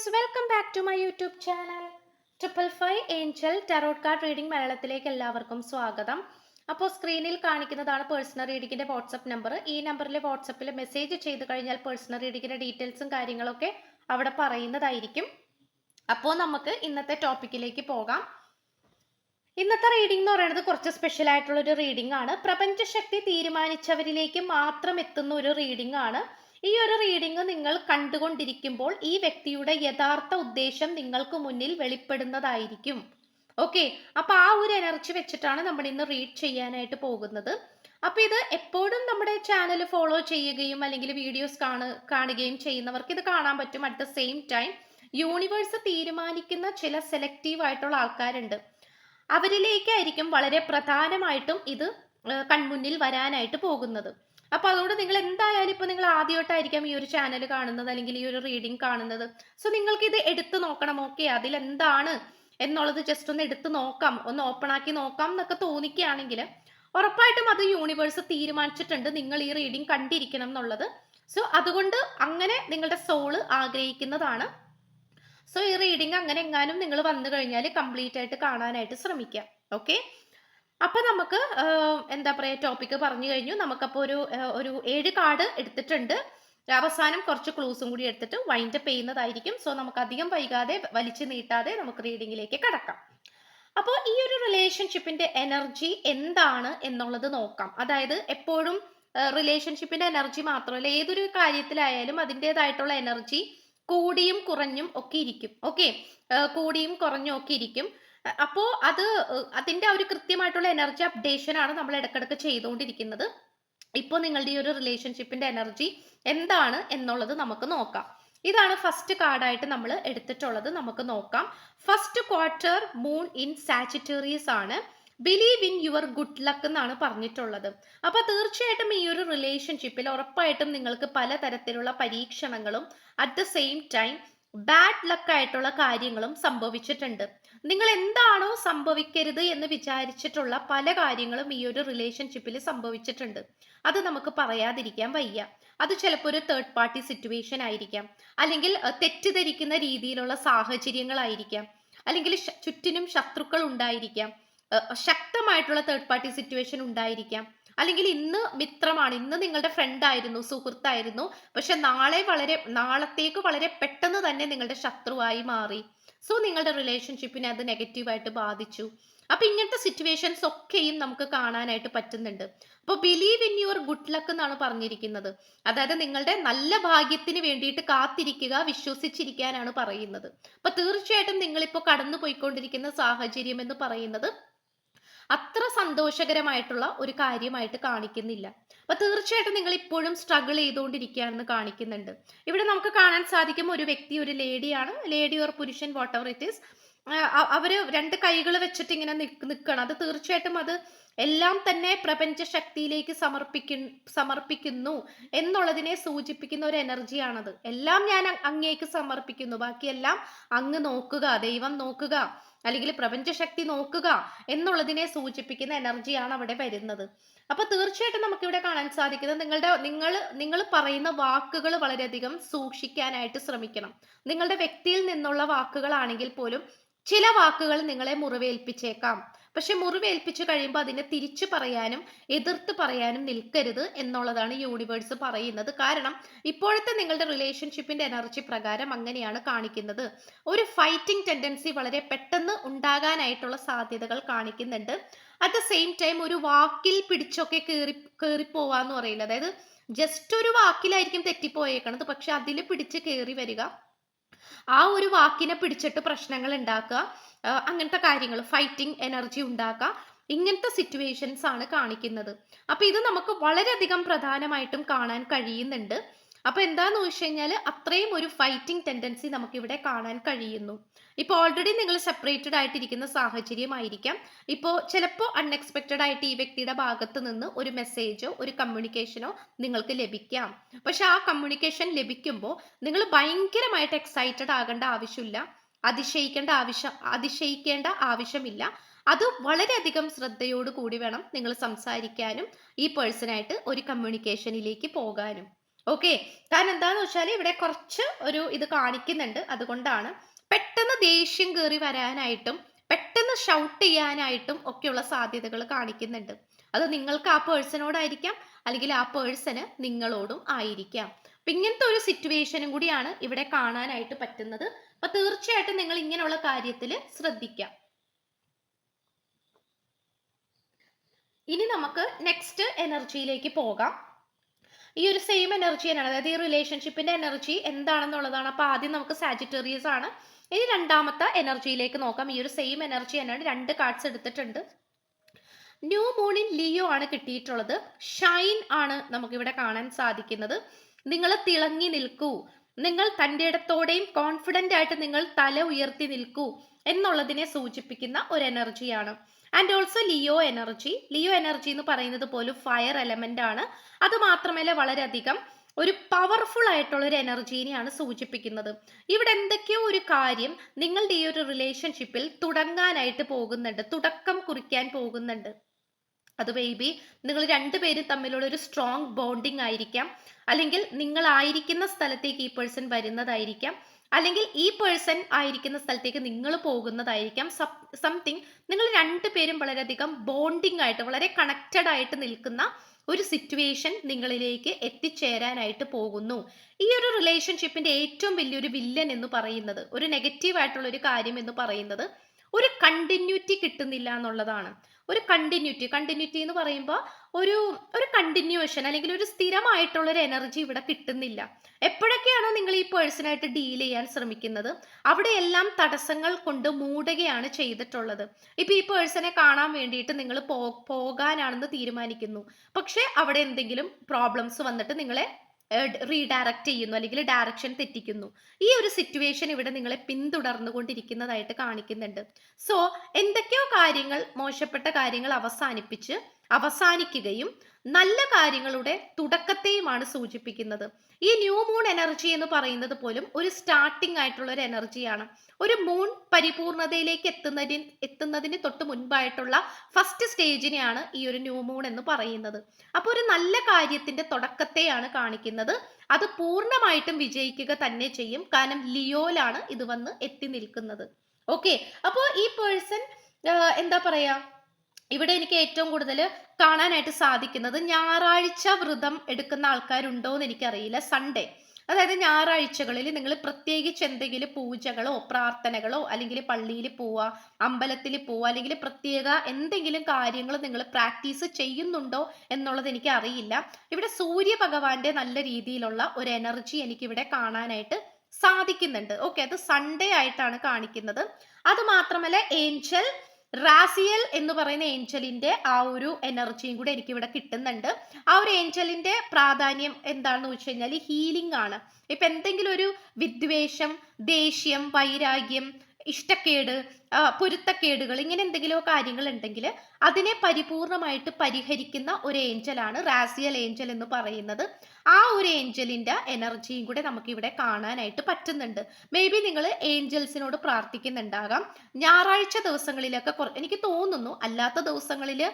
Friends welcome back to my YouTube channel triple five angel tarot card reading മലയാളത്തിലേക്ക് എല്ലാവർക്കും സ്വാഗതം. അപ്പോൾ സ്ക്രീനിൽ കാണിക്കുന്നതാണ് പേഴ്സണൽ റീഡിങ്ങിന്റെ വാട്സപ്പ് നമ്പർ ഈ നമ്പറിൽ വാട്സപ്പിൽ മെസ്സേജ് ചെയ്ത് കഴിഞ്ഞാൽ പേഴ്സണൽ റീഡിങ്ങിന്റെ ഡീറ്റെയിൽസും കാര്യങ്ങളൊക്കെ അവിടെ പറയുന്നതായിരിക്കും. അപ്പോൾ നമുക്ക് ഇന്നത്തെ ടോപ്പിക്കിലേക്ക് പോകാം. ഇന്നത്തെ റീഡിംഗ് എന്ന് പറയുന്നത് കുറച്ച് സ്പെഷ്യൽ ആയിട്ടുള്ള ഒരു റീഡിംഗ് ആണ്. പ്രപഞ്ചശക്തി തീരുമാനിച്ചവരിലേക്ക് മാത്രം എത്തുന്ന ഒരു റീഡിംഗ് ആണ്. ഈ ഒരു റീഡിംഗ് നിങ്ങൾ കണ്ടുകൊണ്ടിരിക്കുമ്പോൾ ഈ വ്യക്തിയുടെ യഥാർത്ഥ ഉദ്ദേശം നിങ്ങൾക്ക് മുന്നിൽ വെളിപ്പെടുന്നതായിരിക്കും. ഓക്കെ അപ്പൊ ആ ഒരു എനർജി വെച്ചിട്ടാണ് നമ്മൾ ഇന്ന് റീഡ് ചെയ്യാനായിട്ട് പോകുന്നത്. അപ്പൊ ഇത് എപ്പോഴും നമ്മുടെ ചാനൽ ഫോളോ ചെയ്യുകയും അല്ലെങ്കിൽ വീഡിയോസ് കാണു കാണുകയും ചെയ്യുന്നവർക്ക് ഇത് കാണാൻ പറ്റും at the same time universe തീരുമാനിക്കുന്ന ചില സെലക്റ്റീവ് ആയിട്ടുള്ള ആൾക്കാരുണ്ട്. അവരിലേക്കായിരിക്കും വളരെ പ്രധാനമായിട്ടും ഇത് കൺമുന്നിൽ വരാനായിട്ട് പോകുന്നത്. അപ്പൊ അതുകൊണ്ട് നിങ്ങൾ എന്തായാലും ഇപ്പൊ നിങ്ങൾ ആദ്യമായിട്ടായിരിക്കാം ഈ ഒരു ചാനൽ കാണുന്നത് അല്ലെങ്കിൽ ഈ ഒരു റീഡിംഗ് കാണുന്നത്. സോ നിങ്ങൾക്ക് ഇത് എടുത്തു നോക്കണം. ഓക്കെ അതിൽ എന്താണ് എന്നുള്ളത് ജസ്റ്റ് ഒന്ന് എടുത്തു നോക്കാം. ഒന്ന് ഓപ്പൺ ആക്കി നോക്കാം എന്നൊക്കെ തോന്നിക്കുകയാണെങ്കിൽ ഉറപ്പായിട്ടും അത് യൂണിവേഴ്സ് തീരുമാനിച്ചിട്ടുണ്ട്. നിങ്ങൾ ഈ റീഡിംഗ് കണ്ടിരിക്കണം എന്നുള്ളത്. സോ അതുകൊണ്ട് അങ്ങനെ നിങ്ങളുടെ സോൾ ആഗ്രഹിക്കുന്നതാണ്. സോ ഈ റീഡിംഗ് അങ്ങനെ എങ്ങാനും നിങ്ങൾ വന്നു കഴിഞ്ഞാൽ കംപ്ലീറ്റ് ആയിട്ട് കാണാനായിട്ട് ശ്രമിക്കാം ഓക്കെ അപ്പൊ നമുക്ക് എന്താ പറയാ ടോപ്പിക്ക് പറഞ്ഞു കഴിഞ്ഞു. നമുക്കപ്പോൾ ഒരു ഒരു ഏഴ് കാർഡ് എടുത്തിട്ടുണ്ട്. അവസാനം കുറച്ച് ക്ലൂസും കൂടി എടുത്തിട്ട് വൈൻഡ് അപ്പ് ചെയ്യുന്നതായിരിക്കും. സോ നമുക്ക് അധികം വൈകാതെ വലിച്ചു നീട്ടാതെ നമുക്ക് റീഡിങ്ങിലേക്ക് കടക്കാം. അപ്പോൾ ഈ ഒരു റിലേഷൻഷിപ്പിന്റെ എനർജി എന്താണ് എന്നുള്ളത് നോക്കാം. അതായത് എപ്പോഴും റിലേഷൻഷിപ്പിന്റെ എനർജി മാത്രമല്ല ഏതൊരു കാര്യത്തിലായാലും അതിന്റെതായിട്ടുള്ള എനർജി കൂടിയും കുറഞ്ഞും ഒക്കെ ഇരിക്കും. ഓക്കെ കൂടിയും കുറഞ്ഞും ഒക്കെ ഇരിക്കും. അപ്പോ അത് അതിന്റെ ഒരു കൃത്യമായിട്ടുള്ള എനർജി അപ്ഡേഷൻ ആണ് നമ്മൾ ഇടക്കിടക്ക് ചെയ്തുകൊണ്ടിരിക്കുന്നത്. ഇപ്പോൾ നിങ്ങളുടെ ഈ ഒരു റിലേഷൻഷിപ്പിന്റെ എനർജി എന്താണ് എന്നുള്ളത് നമുക്ക് നോക്കാം. ഇതാണ് ഫസ്റ്റ് കാർഡായിട്ട് നമ്മൾ എടുത്തിട്ടുള്ളത്. നമുക്ക് നോക്കാം. First quarter moon in Sagittarius ആണ്. Believe in your good luck എന്നാണ് പറഞ്ഞിട്ടുള്ളത്. അപ്പൊ തീർച്ചയായിട്ടും ഈ ഒരു റിലേഷൻഷിപ്പിൽ ഉറപ്പായിട്ടും നിങ്ങൾക്ക് പലതരത്തിലുള്ള പരീക്ഷണങ്ങളും at the same time bad luck ആയിട്ടുള്ള കാര്യങ്ങളും സംഭവിച്ചിട്ടുണ്ട്. നിങ്ങൾ എന്താണോ സംഭവിക്കരുത് എന്ന് വിചാരിച്ചിട്ടുള്ള പല കാര്യങ്ങളും ഈ ഒരു റിലേഷൻഷിപ്പിൽ സംഭവിച്ചിട്ടുണ്ട്. അത് നമുക്ക് പറയാതിരിക്കാൻ വയ്യ. അത് ചിലപ്പോൾ ഒരു തേർഡ് പാർട്ടി സിറ്റുവേഷൻ ആയിരിക്കാം. അല്ലെങ്കിൽ തെറ്റിദ്ധരിക്കുന്ന രീതിയിലുള്ള സാഹചര്യങ്ങളായിരിക്കാം. അല്ലെങ്കിൽ ചുറ്റിനും ശത്രുക്കൾ ഉണ്ടായിരിക്കാം. ശക്തമായിട്ടുള്ള തേർഡ് പാർട്ടി സിറ്റുവേഷൻ ഉണ്ടായിരിക്കാം. അല്ലെങ്കിൽ ഇന്ന് മിത്രമാണ് ഇന്ന് നിങ്ങളുടെ ഫ്രണ്ട് ആയിരുന്നു സുഹൃത്തായിരുന്നു. പക്ഷെ നാളെ വളരെ നാളത്തേക്ക് വളരെ പെട്ടെന്ന് തന്നെ നിങ്ങളുടെ ശത്രുവായി മാറി. സോ നിങ്ങളുടെ റിലേഷൻഷിപ്പിനെ അത് നെഗറ്റീവായിട്ട് ബാധിച്ചു. അപ്പൊ ഇങ്ങനത്തെ സിറ്റുവേഷൻസ് ഒക്കെയും നമുക്ക് കാണാനായിട്ട് പറ്റുന്നുണ്ട്. അപ്പോൾ believe in your good luck എന്നാണ് പറഞ്ഞിരിക്കുന്നത്. അതായത് നിങ്ങളുടെ നല്ല ഭാഗ്യത്തിന് വേണ്ടിയിട്ട് കാത്തിരിക്കുക വിശ്വസിച്ചിരിക്കാനാണ് പറയുന്നത്. അപ്പൊ തീർച്ചയായിട്ടും നിങ്ങളിപ്പോൾ കടന്നു പോയിക്കൊണ്ടിരിക്കുന്ന സാഹചര്യം എന്ന് പറയുന്നത് അത്ര സന്തോഷകരമായിട്ടുള്ള ഒരു കാര്യമായിട്ട് കാണിക്കുന്നില്ല. അപ്പൊ തീർച്ചയായിട്ടും നിങ്ങൾ ഇപ്പോഴും സ്ട്രഗിൾ ചെയ്തുകൊണ്ടിരിക്കുകയാണെന്ന് കാണിക്കുന്നുണ്ട്. ഇവിടെ നമുക്ക് കാണാൻ സാധിക്കും ഒരു വ്യക്തി ഒരു ലേഡിയാണ്. ലേഡി ഓർ പുരുഷൻ വാട്ട് എവർ ഇറ്റ് ഈസ് അവർ രണ്ട് കൈകൾ വെച്ചിട്ട് ഇങ്ങനെ നിൽക്കണം അത് തീർച്ചയായിട്ടും അത് എല്ലാം തന്നെ പ്രപഞ്ച ശക്തിയിലേക്ക് സമർപ്പിക്കു സമർപ്പിക്കുന്നു എന്നുള്ളതിനെ സൂചിപ്പിക്കുന്ന ഒരു എനർജിയാണത്. എല്ലാം ഞാൻ അങ്ങേക്ക് സമർപ്പിക്കുന്നു. ബാക്കിയെല്ലാം അങ്ങ് നോക്കുക ദൈവം നോക്കുക. അല്ലെങ്കിൽ പ്രപഞ്ചശക്തി നോക്കുക എന്നുള്ളതിനെ സൂചിപ്പിക്കുന്ന എനർജിയാണ് അവിടെ വരുന്നത്. അപ്പൊ തീർച്ചയായിട്ടും നമുക്ക് ഇവിടെ കാണാൻ സാധിക്കുന്നത് നിങ്ങളുടെ നിങ്ങൾ നിങ്ങൾ പറയുന്ന വാക്കുകൾ വളരെയധികം സൂക്ഷിക്കാനായിട്ട് ശ്രമിക്കണം. നിങ്ങളുടെ വ്യക്തിയിൽ നിന്നുള്ള വാക്കുകളാണെങ്കിൽ പോലും ചില വാക്കുകൾ നിങ്ങളെ മുറിവേൽപ്പിച്ചേക്കാം. പക്ഷെ മുറിവേൽപ്പിച്ചു കഴിയുമ്പോൾ അതിനെ തിരിച്ചു പറയാനും എതിർത്ത് പറയാനും നിൽക്കരുത് എന്നുള്ളതാണ് യൂണിവേഴ്സ് പറയുന്നത്. കാരണം ഇപ്പോഴത്തെ നിങ്ങളുടെ റിലേഷൻഷിപ്പിന്റെ എനർജി പ്രകാരം അങ്ങനെയാണ് കാണിക്കുന്നത്. ഒരു ഫൈറ്റിംഗ് ടെൻഡൻസി വളരെ പെട്ടെന്ന് ഉണ്ടാകാനായിട്ടുള്ള സാധ്യതകൾ കാണിക്കുന്നുണ്ട്. അറ്റ് ദ സെയിം ടൈം ഒരു വാക്കിൽ പിടിച്ചൊക്കെ കയറി കയറിപ്പോവാന്ന് പറയില്ല അതായത് ജസ്റ്റ് ഒരു വാക്കിലായിരിക്കും തെറ്റിപ്പോയേക്കണത് പക്ഷെ അതിൽ പിടിച്ച് കയറി വരിക ആ ഒരു വാക്കിനെ പിടിച്ചിട്ട് പ്രശ്നങ്ങൾ ഉണ്ടാക്കുക. അങ്ങനത്തെ കാര്യങ്ങൾ ഫൈറ്റിംഗ് എനർജി ഉണ്ടാക്കുക. ഇങ്ങനത്തെ സിറ്റുവേഷൻസ് ആണ് കാണിക്കുന്നത്. അപ്പൊ ഇത് നമുക്ക് വളരെയധികം പ്രധാനമായിട്ടും കാണാൻ കഴിയുന്നുണ്ട്. അപ്പൊ എന്താന്ന് ചോദിച്ചു കഴിഞ്ഞാൽ അത്രയും ഒരു ഫൈറ്റിംഗ് ടെൻഡൻസി നമുക്ക് ഇവിടെ കാണാൻ കഴിയുന്നു. ഇപ്പൊ ഓൾറെഡി നിങ്ങൾ സെപ്പറേറ്റഡ് ആയിട്ടിരിക്കുന്ന സാഹചര്യമായിരിക്കാം. ഇപ്പോൾ ചിലപ്പോൾ അൺഎക്സ്പെക്റ്റഡ് ആയിട്ട് ഈ വ്യക്തിയുടെ ഭാഗത്ത് നിന്ന് ഒരു മെസ്സേജോ ഒരു കമ്മ്യൂണിക്കേഷനോ നിങ്ങൾക്ക് ലഭിക്കാം. പക്ഷെ ആ കമ്മ്യൂണിക്കേഷൻ ലഭിക്കുമ്പോൾ നിങ്ങൾ ഭയങ്കരമായിട്ട് എക്സൈറ്റഡ് ആകേണ്ട ആവശ്യമില്ല. അതിശയിക്കേണ്ട ആവശ്യം അതിശയിക്കേണ്ട ആവശ്യമില്ല. അത് വളരെയധികം ശ്രദ്ധയോട് കൂടി വേണം നിങ്ങൾ സംസാരിക്കാനും ഈ പേഴ്സണായിട്ട് ഒരു കമ്മ്യൂണിക്കേഷനിലേക്ക് പോകാനും. ഓക്കെ കാരണം എന്താന്ന് വെച്ചാൽ ഇവിടെ കുറച്ച് ഒരു ഇത് കാണിക്കുന്നുണ്ട്. അതുകൊണ്ടാണ് പെട്ടെന്ന് ദേഷ്യം കയറി വരാനായിട്ടും പെട്ടെന്ന് ഷൗട്ട് ചെയ്യാനായിട്ടും ഒക്കെയുള്ള സാധ്യതകൾ കാണിക്കുന്നുണ്ട്. അത് നിങ്ങൾക്ക് ആ പേഴ്സണോടായിരിക്കാം അല്ലെങ്കിൽ ആ പേഴ്സണ് നിങ്ങളോടും ആയിരിക്കാം. അപ്പൊ ഇങ്ങനത്തെ ഒരു സിറ്റുവേഷനും കൂടിയാണ് ഇവിടെ കാണാനായിട്ട് പറ്റുന്നത്. അപ്പൊ തീർച്ചയായിട്ടും നിങ്ങൾ ഇങ്ങനെയുള്ള കാര്യത്തിൽ ശ്രദ്ധിക്കാം. ഇനി നമുക്ക് നെക്സ്റ്റ് എനർജിയിലേക്ക് പോകാം. ഈ ഒരു സെയിം എനർജി തന്നെയാണ്. അതായത് ഈ റിലേഷൻഷിപ്പിന്റെ എനർജി എന്താണെന്നുള്ളതാണ്. അപ്പൊ ആദ്യം നമുക്ക് സാജിറ്റേറിയസ് ആണ്. ഇനി രണ്ടാമത്തെ എനർജിയിലേക്ക് നോക്കാം. ഈ ഒരു സെയിം എനർജി തന്നെയാണ്. രണ്ട് കാർഡ്സ് എടുത്തിട്ടുണ്ട്. ന്യൂ മൂൺ ഇൻ ലിയോ ആണ് കിട്ടിയിട്ടുള്ളത്. ഷൈൻ ആണ് നമുക്കിവിടെ കാണാൻ സാധിക്കുന്നത്. നിങ്ങൾ തിളങ്ങി നിൽക്കൂ. നിങ്ങൾ തന്റെ ഇടത്തോടെയും കോൺഫിഡന്റ് ആയിട്ട് നിങ്ങൾ തല ഉയർത്തി നിൽക്കൂ എന്നുള്ളതിനെ സൂചിപ്പിക്കുന്ന ഒരു എനർജിയാണ് and also Leo energy Leo energy എന്ന് പറയുന്നത് പോലും ഫയർ എലമെന്റ് ആണ്. അത് മാത്രമല്ല വളരെയധികം ഒരു പവർഫുൾ ആയിട്ടുള്ള ഒരു എനർജീനെയാണ് സൂചിപ്പിക്കുന്നത്. ഇവിടെ എന്തൊക്കെയോ ഒരു കാര്യം നിങ്ങളുടെ ഈ ഒരു റിലേഷൻഷിപ്പിൽ തുടങ്ങാനായിട്ട് പോകുന്നുണ്ട്. തുടക്കം കുറിക്കാൻ പോകുന്നുണ്ട്. അത് ബേബി നിങ്ങൾ രണ്ടുപേരും തമ്മിലുള്ള ഒരു സ്ട്രോങ് ബോണ്ടിങ് ആയിരിക്കാം. അല്ലെങ്കിൽ നിങ്ങളായിരിക്കുന്ന സ്ഥലത്തേക്ക് ഈ പേഴ്സൺ വരുന്നതായിരിക്കാം. അല്ലെങ്കിൽ ഈ പേഴ്സൺ ആയിരിക്കുന്ന സ്ഥലത്തേക്ക് നിങ്ങൾ പോകുന്നതായിരിക്കാം. സംതിങ് നിങ്ങൾ രണ്ടുപേരും വളരെയധികം ബോണ്ടിങ് ആയിട്ട് വളരെ കണക്റ്റഡ് ആയിട്ട് നിൽക്കുന്ന ഒരു സിറ്റുവേഷൻ നിങ്ങളിലേക്ക് എത്തിച്ചേരാനായിട്ട് പോകുന്നു. ഈ ഒരു റിലേഷൻഷിപ്പിന്റെ ഏറ്റവും വലിയൊരു വില്ലൻ എന്ന് പറയുന്നത് ഒരു നെഗറ്റീവ് ആയിട്ടുള്ള ഒരു കാര്യം എന്ന് പറയുന്നത് ഒരു കണ്ടിന്യൂറ്റി കിട്ടുന്നില്ല എന്നുള്ളതാണ്. ഒരു കണ്ടിന്യൂറ്റി കണ്ടിന്യൂറ്റി എന്ന് പറയുമ്പോൾ ഒരു ഒരു കണ്ടിന്യൂഷൻ അല്ലെങ്കിൽ ഒരു സ്ഥിരമായിട്ടുള്ള ഒരു എനർജി ഇവിടെ കിട്ടുന്നില്ല. എപ്പോഴൊക്കെയാണോ നിങ്ങൾ ഈ പേഴ്സണായിട്ട് ഡീൽ ചെയ്യാൻ ശ്രമിക്കുന്നത്? അവിടെ എല്ലാം തടസ്സങ്ങൾ കൊണ്ട് മൂടുകയാണ് ചെയ്തിട്ടുള്ളത്. ഇപ്പൊ ഈ പേഴ്സണെ കാണാൻ വേണ്ടിയിട്ട് നിങ്ങൾ പോകാനാണെന്ന് തീരുമാനിക്കുന്നു. പക്ഷെ അവിടെ എന്തെങ്കിലും പ്രോബ്ലംസ് വന്നിട്ട് നിങ്ങളെ റീഡയറക്റ്റ് ചെയ്യുന്നു അല്ലെങ്കിൽ ഡയറക്ഷൻ തെറ്റിക്കുന്നു. ഈ ഒരു സിറ്റുവേഷൻ ഇവിടെ നിങ്ങളെ പിന്തുടർന്നുകൊണ്ടിരിക്കുന്നതായിട്ട് കാണിക്കുന്നുണ്ട്. സോ എന്തൊക്കെയോ കാര്യങ്ങൾ മോശപ്പെട്ട കാര്യങ്ങൾ അവസാനിപ്പിച്ച് അവസാനിക്കുകയും നല്ല കാര്യങ്ങളുടെ തുടക്കത്തെയുമാണ് സൂചിപ്പിക്കുന്നത്. ഈ ന്യൂ മൂൺ എനർജി എന്ന് പറയുന്നത് പോലും ഒരു സ്റ്റാർട്ടിംഗ് ആയിട്ടുള്ള ഒരു എനർജിയാണ് ഒരു മൂൺ പരിപൂർണതയിലേക്ക് എത്തുന്നതിന് എത്തുന്നതിന് തൊട്ട് മുൻപായിട്ടുള്ള ഫസ്റ്റ് സ്റ്റേജിനെയാണ് ഈ ഒരു ന്യൂ മൂൺ എന്ന് പറയുന്നത്. അപ്പോൾ ഒരു നല്ല കാര്യത്തിന്റെ തുടക്കത്തെയാണ് കാണിക്കുന്നത്. അത് പൂർണമായിട്ടും വിജയിക്കുക തന്നെ ചെയ്യും. കാരണം ലിയോയിലാണ് ഇത് വന്ന് എത്തി നിൽക്കുന്നത്. ഓക്കെ അപ്പോൾ ഈ പേഴ്സൺ എന്താ പറയാ? ഇവിടെ എനിക്ക് ഏറ്റവും കൂടുതൽ കാണാനായിട്ട് സാധിക്കുന്നത് ഞായറാഴ്ച വ്രതം എടുക്കുന്ന ആൾക്കാരുണ്ടോ എന്ന് എനിക്കറിയില്ല. സൺഡേ അതായത് ഞായറാഴ്ചകളിൽ നിങ്ങൾ പ്രത്യേകിച്ച് എന്തെങ്കിലും പൂജകളോ പ്രാർത്ഥനകളോ അല്ലെങ്കിൽ പള്ളിയിൽ പോവുക അമ്പലത്തിൽ പോവുക അല്ലെങ്കിൽ പ്രത്യേക എന്തെങ്കിലും കാര്യങ്ങൾ നിങ്ങൾ പ്രാക്ടീസ് ചെയ്യുന്നുണ്ടോ എന്നുള്ളത് എനിക്ക് അറിയില്ല ഇവിടെ സൂര്യ ഭഗവാന്റെ നല്ല രീതിയിലുള്ള ഒരു എനർജി എനിക്കിവിടെ കാണാനായിട്ട് സാധിക്കുന്നുണ്ട്. ഓക്കെ അത് സൺഡേ ആയിട്ടാണ് കാണിക്കുന്നത്. അത് മാത്രമല്ല ഏഞ്ചൽ റാസിയൽ എന്ന് പറയുന്ന ഏഞ്ചലിന്റെ ആ ഒരു എനർജിയും കൂടെ എനിക്ക് ഇവിടെ കിട്ടുന്നുണ്ട്. ആ ഒരു ഏഞ്ചലിന്റെ പ്രാധാന്യം എന്താണെന്ന് വെച്ച് കഴിഞ്ഞാൽ ഹീലിംഗ് ആണ്. ഇപ്പൊ എന്തെങ്കിലും ഒരു വിദ്വേഷം ദേഷ്യം വൈരാഗ്യം ഇഷ്ടക്കേട് പൊരുത്തക്കേടുകൾ ഇങ്ങനെ എന്തെങ്കിലുമോ കാര്യങ്ങൾ ഉണ്ടെങ്കിൽ അതിനെ പരിപൂർണമായിട്ട് പരിഹരിക്കുന്ന ഒരു ഏഞ്ചലാണ് റാസിയൽ ഏഞ്ചൽ എന്ന് പറയുന്നത്. ആ ഒരു ഏഞ്ചലിന്റെ എനർജിയും കൂടെ നമുക്ക് ഇവിടെ കാണാനായിട്ട് പറ്റുന്നുണ്ട്. മേ ബി നിങ്ങൾ ഏഞ്ചൽസിനോട് പ്രാർത്ഥിക്കുന്നുണ്ടാകാം. ഞായറാഴ്ച ദിവസങ്ങളിലൊക്കെ എനിക്ക് തോന്നുന്നു അല്ലാത്ത ദിവസങ്ങളിൽ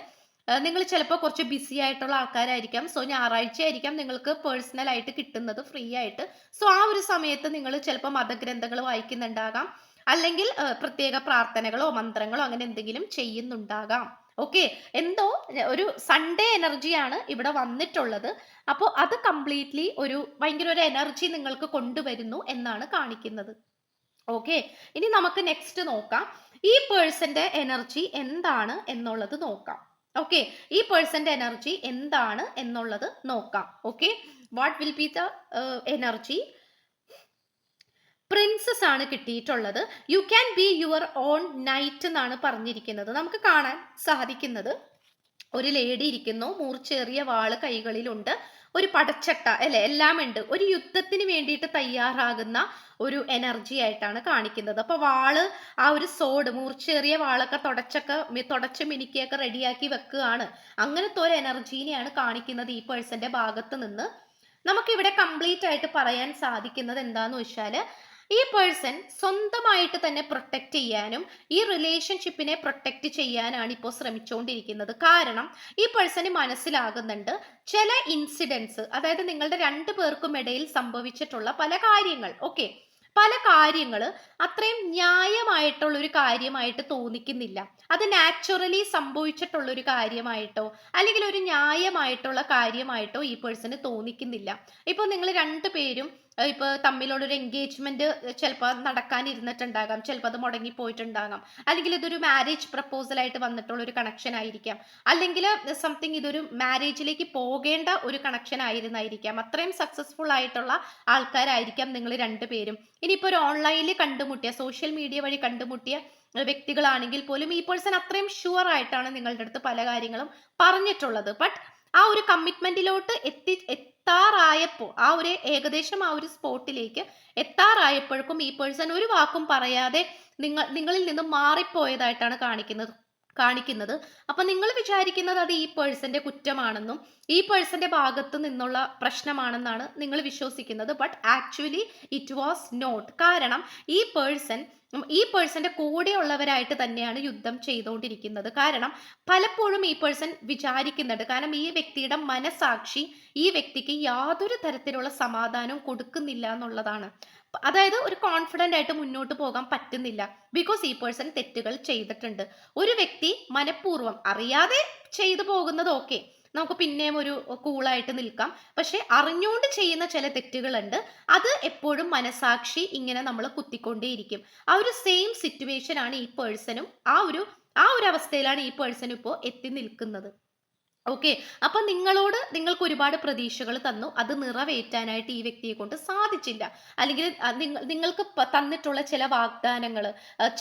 നിങ്ങൾ ചിലപ്പോൾ കുറച്ച് ബിസി ആയിട്ടുള്ള ആൾക്കാരായിരിക്കാം. സോ ഞായറാഴ്ച ആയിരിക്കാം നിങ്ങൾക്ക് പേഴ്സണൽ ആയിട്ട് കിട്ടുന്നത് ഫ്രീ ആയിട്ട്. സോ ആ ഒരു സമയത്ത് നിങ്ങൾ ചിലപ്പോൾ മതഗ്രന്ഥങ്ങൾ വായിക്കുന്നുണ്ടാകാം. അല്ലെങ്കിൽ പ്രത്യേക പ്രാർത്ഥനകളോ മന്ത്രങ്ങളോ അങ്ങനെ എന്തെങ്കിലും ചെയ്യുന്നുണ്ടാകാം. ഓക്കെ? എന്തോ ഒരു സൺഡേ എനർജിയാണ് ഇവിടെ വന്നിട്ടുള്ളത്. അപ്പോൾ അത് കംപ്ലീറ്റ്ലി ഒരു ഭയങ്കര ഒരു എനർജി നിങ്ങൾക്ക് കൊണ്ടുവരുന്നു എന്നാണ് കാണിക്കുന്നത്. ഓക്കെ? ഇനി നമുക്ക് നെക്സ്റ്റ് നോക്കാം. ഈ പേഴ്സന്റെ എനർജി എന്താണ് എന്നുള്ളത് നോക്കാം. ഓക്കെ? ഈ പേഴ്സന്റെ എനർജി എന്താണ് എന്നുള്ളത് നോക്കാം. Okay? What will be the energy princess ആണ് കിട്ടിയിട്ടുള്ളത്. You can be your own knight എന്നാണ് പറഞ്ഞിരിക്കുന്നത്. നമുക്ക് കാണാൻ സാധിക്കുന്നത് ഒരു ലേഡി ഇരിക്കുന്നു. മൂർച്ചേറിയ വാൾ കൈകളിലുണ്ട്. ഒരു പടച്ചട്ട അല്ലെ? എല്ലാം ഉണ്ട്. ഒരു യുദ്ധത്തിന് വേണ്ടിയിട്ട് തയ്യാറാകുന്ന ഒരു എനർജി ആയിട്ടാണ് കാണിക്കുന്നത്. അപ്പൊ വാൾ ആ ഒരു സോഡ് മൂർച്ചേറിയ വാളൊക്കെ തുടച്ചൊക്കെ തുടച്ച് മിനുക്കിയൊക്കെ റെഡിയാക്കി വെക്കുകയാണ്. അങ്ങനത്തെ ഒരു എനർജീനെയാണ് കാണിക്കുന്നത് ഈ പേഴ്സന്റെ ഭാഗത്ത് നിന്ന്. നമുക്കിവിടെ കംപ്ലീറ്റ് ആയിട്ട് പറയാൻ സാധിക്കുന്നത് എന്താന്ന് വെച്ചാൽ ഈ പേഴ്സൺ സ്വന്തമായിട്ട് തന്നെ പ്രൊട്ടക്റ്റ് ചെയ്യാനും ഈ റിലേഷൻഷിപ്പിനെ പ്രൊട്ടക്റ്റ് ചെയ്യാനാണ് ഇപ്പോൾ ശ്രമിച്ചുകൊണ്ടിരിക്കുന്നത്. കാരണം ഈ പേഴ്സണ് മനസ്സിലാകുന്നുണ്ട് ചില ഇൻസിഡൻസ് അതായത് നിങ്ങളുടെ രണ്ടു പേർക്കും ഇടയിൽ സംഭവിച്ചിട്ടുള്ള പല കാര്യങ്ങൾ ഓക്കെ പല കാര്യങ്ങൾ അത്രയും ന്യായമായിട്ടുള്ള ഒരു കാര്യമായിട്ട് തോന്നിക്കുന്നില്ല. അത് നാച്ചുറലി സംഭവിച്ചിട്ടുള്ള ഒരു കാര്യമായിട്ടോ അല്ലെങ്കിൽ ഒരു ന്യായമായിട്ടുള്ള കാര്യമായിട്ടോ ഈ പേഴ്സണ് തോന്നിക്കുന്നില്ല. ഇപ്പോൾ നിങ്ങൾ രണ്ടുപേരും ഇപ്പോൾ തമ്മിലുള്ള ഒരു എൻഗേജ്മെന്റ് ചിലപ്പോൾ നടക്കാനിരുന്നിട്ടുണ്ടാകാം. ചിലപ്പോൾ അത് മുടങ്ങി പോയിട്ടുണ്ടാകാം അല്ലെങ്കിൽ ഇതൊരു മാരേജ് പ്രപ്പോസൽ ആയിട്ട് വന്നിട്ടുള്ള ഒരു കണക്ഷൻ ആയിരിക്കാം. അല്ലെങ്കിൽ സംതിങ് ഇതൊരു മാരേജിലേക്ക് പോകേണ്ട ഒരു കണക്ഷൻ ആയിരുന്നായിരിക്കാം. അത്രയും സക്സസ്ഫുൾ ആയിട്ടുള്ള ആൾക്കാരായിരിക്കാം നിങ്ങൾ രണ്ടുപേരും ഇനിയിപ്പോൾ ഒരു ഓൺലൈനിൽ കണ്ടുമുട്ടിയ സോഷ്യൽ മീഡിയ വഴി കണ്ടുമുട്ടിയ വ്യക്തികളാണെങ്കിൽ പോലും ഈ പേഴ്സൺ അത്രയും ഷുവർ ആയിട്ടാണ് നിങ്ങളുടെ അടുത്ത് പല കാര്യങ്ങളും പറഞ്ഞിട്ടുള്ളത്. ബട്ട് ആ ഒരു കമ്മിറ്റ്മെന്റിലോട്ട് എത്തി എത്താറായപ്പോൾ ആ ഒരു ഏകദേശം ആ ഒരു സ്പോട്ടിലേക്ക് എത്താറായപ്പോഴേക്കും ഈ പേഴ്സൺ ഒരു വാക്കും പറയാതെ നിങ്ങൾ നിങ്ങളിൽ നിന്ന് മാറിപ്പോയതായിട്ടാണ് കാണിക്കുന്നത് കാണിക്കുന്നത്. അപ്പൊ നിങ്ങൾ വിചാരിക്കുന്നത് അത് ഈ പേഴ്സന്റെ കുറ്റമാണെന്നും ഈ പേഴ്സന്റെ ഭാഗത്ത് നിന്നുള്ള പ്രശ്നമാണെന്നാണ് നിങ്ങൾ വിശ്വസിക്കുന്നത്. But actually it was not കാരണം ഈ പേഴ്സൺ ഈ പേഴ്സന്റെ കൂടെയുള്ളവരായിട്ട് തന്നെയാണ് യുദ്ധം ചെയ്തുകൊണ്ടിരിക്കുന്നത് കാരണം പലപ്പോഴും ഈ പേഴ്സൺ വിചാരിക്കുന്നുണ്ട്. കാരണം ഈ വ്യക്തിയുടെ മനസാക്ഷി ഈ വ്യക്തിക്ക് യാതൊരു തരത്തിലുള്ള സമാധാനവും കൊടുക്കുന്നില്ല എന്നുള്ളതാണ്. അതായത് ഒരു കോൺഫിഡന്റ് ആയിട്ട് മുന്നോട്ട് പോകാൻ പറ്റുന്നില്ല. ബിക്കോസ് ഈ പേഴ്സൺ തെറ്റുകൾ ചെയ്തിട്ടുണ്ട്. ഒരു വ്യക്തി മനഃപൂർവം അറിയാതെ ചെയ്തു പോകുന്നത് ഓക്കെ നമുക്ക് പിന്നെയും ഒരു കൂളായിട്ട് നിൽക്കാം. പക്ഷെ അറിഞ്ഞുകൊണ്ട് ചെയ്യുന്ന ചില തെറ്റുകളുണ്ട്. അത് എപ്പോഴും മനസാക്ഷി ഇങ്ങനെ നമ്മൾ കുത്തിക്കൊണ്ടേയിരിക്കും. ആ ഒരു സെയിം സിറ്റുവേഷൻ ആണ് ഈ പേഴ്സണും ആ ഒരു ആ ഒരു അവസ്ഥയിലാണ് ഈ പേഴ്സൺ ഇപ്പോൾ എത്തി നിൽക്കുന്നത്. ഓക്കെ അപ്പൊ നിങ്ങളോട് നിങ്ങൾക്ക് ഒരുപാട് പ്രതീക്ഷകൾ തന്നു. അത് നിറവേറ്റാനായിട്ട് ഈ വ്യക്തിയെ കൊണ്ട് സാധിച്ചില്ല. അല്ലെങ്കിൽ നിങ്ങൾക്ക് തന്നിട്ടുള്ള ചില വാഗ്ദാനങ്ങൾ